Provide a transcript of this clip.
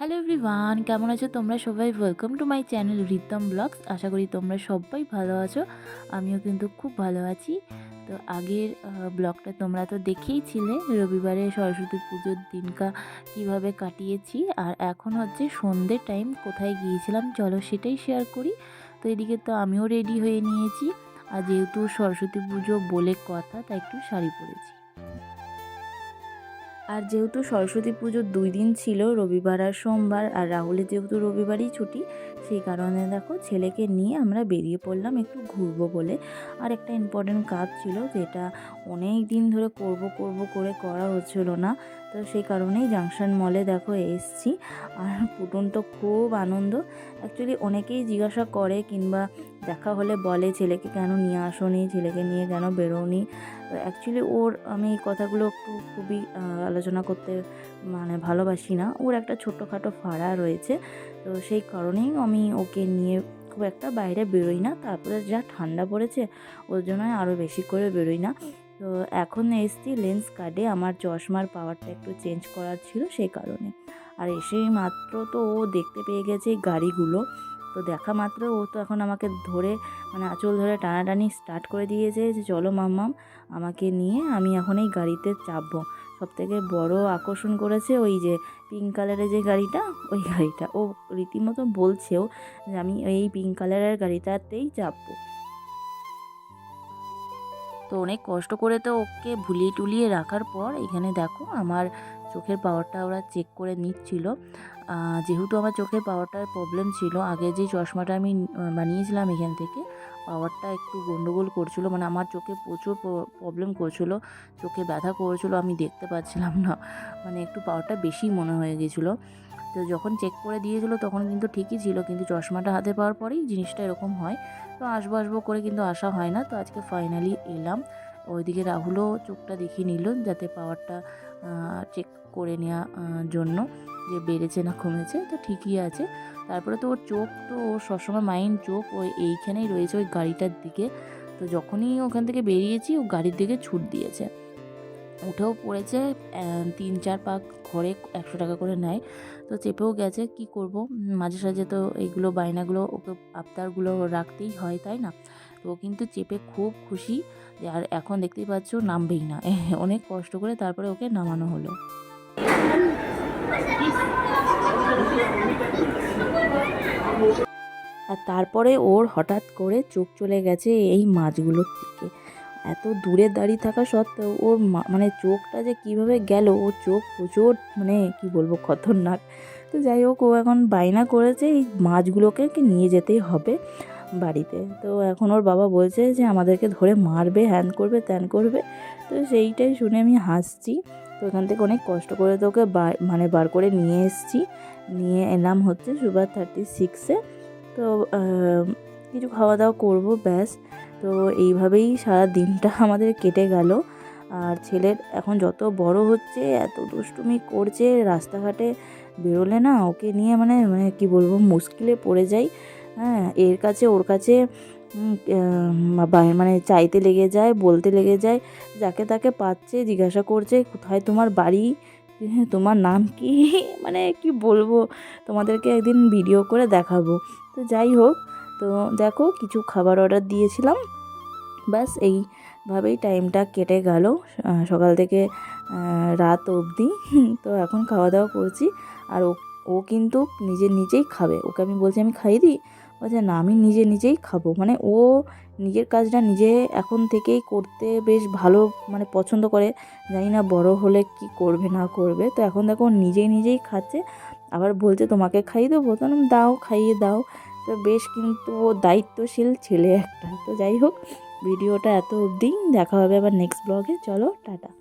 Hello everyone কেমন আছো তোমরা সবাই? Welcome to my channel Ritam blogs আশা করি তোমরা সবাই ভালো আছো, আমিও কিন্তু খুব ভালো আছি। তো আগের ব্লগটা তোমরা তো দেখেইছিলে, রবিবারে সরস্বতী পুজোর দিনকা কীভাবে কাটিয়েছি, আর এখন হচ্ছে সন্ধ্যে টাইম কোথায় গিয়েছিলাম, চলো সেটাই শেয়ার করি। তো এদিকে তো আমিও রেডি হয়ে নিয়েছি, আর যেহেতু সরস্বতী পুজো বলে কথা, তাই একটু শাড়ি পরেছি। আর যেহেতু সরস্বতী পুজোর দুই দিন ছিল, রবিবার আর সোমবার, আর রাহুলের যেহেতু রবিবারই ছুটি, সেই কারণে দেখো ছেলেকে নিয়ে আমরা বেরিয়ে পড়লাম একটু ঘুরবো বলে। আর একটা ইম্পর্টেন্ট কাজ ছিল যেটা অনেক দিন ধরে করব করব করে করা হচ্ছিল না, তো সেই কারণেই জাংশন মলে দেখো এসছি। আর পুটন তো খুব আনন্দ। অ্যাকচুয়ালি অনেকেই জিজ্ঞাসা করে কিংবা দেখা হলে বলে ছেলেকে কেন নিয়ে আসোনি, ছেলেকে নিয়ে কেন বেরোনি তো অ্যাকচুয়ালি ওর আমি এই কথাগুলো একটু খুবই আলোচনা করতে মানে ভালোবাসি না। ওর একটা ছোটোখাটো ফাড়া রয়েছে, তো সেই কারণেই আমি ওকে নিয়ে খুব একটা বাইরে বেরোই না। তারপরে যা ঠান্ডা পড়েছে, ওর জন্য আরও বেশি করে বেরোই না। তো এখন এসছি লেন্স কার্ডে আমার চশমার পাওয়ারটা একটু চেঞ্জ করার ছিল সেই কারণে। আর এসেই মাত্র তো ও দেখতে পেয়ে গেছে গাড়িগুলো। তো দেখা মাত্র ও তো এখন আমাকে ধরে মানে আঁচল ধরে টানাটানি স্টার্ট করে দিয়েছে যে চলো মাম্মাম, আমাকে নিয়ে আমি এখন এই গাড়িতে চাপবো। সবথেকে বড় আকর্ষণ করেছে ওই যে পিঙ্ক কালারের যে গাড়িটা, ওই গাড়িটা। ও রীতিমতো বলছেও যে আমি এই পিঙ্ক কালারের গাড়িটাতেই চাপবো। তো অনেক কষ্ট করে তো ওকে ভুলিয়ে টুলিয়ে রাখার পর এখানে দেখো আমার চোখের পাওয়ারটা ওরা চেক করে নিচ্ছিল। যেহেতু আমার চোখের পাওয়ারটার প্রবলেম ছিল, আগে যে চশমাটা আমি বানিয়েছিলাম এখান থেকে, পাওয়ারটা একটু গন্ডগোল করছিল মানে আমার চোখে প্রচুর প্রবলেম করছিল, চোখে ব্যথা করেছিল, আমি দেখতে পাচ্ছিলাম না মানে একটু পাওয়ারটা বেশি মনে হয়ে গেছিল। তো যখন চেক করে দিয়েছিলো, তখন কিন্তু ঠিকই ছিল, কিন্তু চশমাটা হাতে পাওয়ার পরেই জিনিসটা এরকম হয়। তো আসব আসব করে কিন্তু আসা হয় না, তো আজকে ফাইনালি এলাম। ওইদিকে রাহুলও চোখটা দেখিয়ে নিল যাতে পাওয়ারটা চেক করে নেওয়ার জন্য যে বেড়েছে না কমেছে, তো ঠিকই আছে। তারপরে তো ওর চোখ তো ওর সবসময় মাইন্ড চোখ, ওই এইখানেই রয়েছে ওই গাড়িটার দিকে। তো যখনই ওখান থেকে বেরিয়েছি, ও গাড়ির দিকে ছুট দিয়েছে। উঠেও পড়েছে তিন চার পাক ঘরে একশো টাকা করে নেয়। তো চেপেও গেছে, কি করব? মাঝে সাঝে তো এইগুলো বায়নাগুলো, ওকে আবদারগুলো রাখতেই হয়, তাই না? ও কিন্তু চেপে খুব খুশি আর এখন দেখতেই পাচ্ছ নামবেই না। অনেক কষ্ট করে তারপরে ওকে নামানো হলো। আর তারপরে ওর হঠাৎ করে চোখ চলে গেছে এই মাছগুলোর দিকে। এত দূরে দাঁড়িয়ে থাকা সত্ত্বেও ওর মানে চোখটা যে কীভাবে গেল, ওর চোখ প্রচুর মানে কি বলব, খতরনাক। তো যাই হোক, ও এখন বায়না করেছে এই মাছগুলোকে নিয়ে যেতেই হবে। বাড়িতে। তো এখন ওর বাবা বলছে যে, আমাদেরকে ধরে মারবে, হ্যান করবে, ত্যান করবে। তো সেইটাই শুনে আমি হাসছি। তো এখান থেকে অনেক কষ্ট করে তো ওকে মানে বার করে নিয়ে এসেছি। নিয়ে এলাম হচ্ছে সুপার থার্টি সিক্সে তো কিছু খাওয়া দাওয়া করব, ব্যাস। তো এইভাবেই সারা দিনটা আমাদের কেটে গেল। আর ছেলের এখন যত বড় হচ্ছে, এত দুষ্টুমি করছে, রাস্তাঘাটে বেরোলে না, ওকে নিয়ে মানে মানে কী বলব, মুশকিলে পড়ে যাই। হ্যাঁ এর কাছে ওর কাছে মানে চাইতে লেগে যায়, বলতে লেগে যায়, যাকে তাকে পাচ্ছে, জিজ্ঞাসা করছে, কোথায় তোমার বাড়ি? হ্যাঁ তোমার নাম কি? মানে কি বলব, তোমাদেরকে একদিন ভিডিও করে দেখাবো। তো যাই হোক, তো দেখো কিছু খাবার অর্ডার দিয়েছিলাম। ব্যাস, এইভাবেই টাইমটা কেটে গেল। সকাল থেকে রাত অবধি। তো এখন খাওয়া দাওয়া করছি। আর ও কিন্তু নিজে নিজেই খাবে। ওকে আমি বলছি, আমি খাইয়ে দিই? বলছে না, আমি নিজে নিজেই খাব। মানে ও নিজের কাজটা নিজে এখন থেকেই করতে বেশ ভালো মানে পছন্দ করে। জানি না বড় হলে কি করবে, না করবে। তো এখন দেখো নিজেই নিজেই খাচ্ছে। আবার বলছে, তোমাকে খাইয়ে দেবো? তো দাও, খাইয়ে দাও। তো বেশ কিন্তু ও দায়িত্বশীল ছেলে একটা। তো যাই হোক, ভিডিওটা এত অবধি। দেখা হবে আবার নেক্সট ব্লগে চলো, টাটা।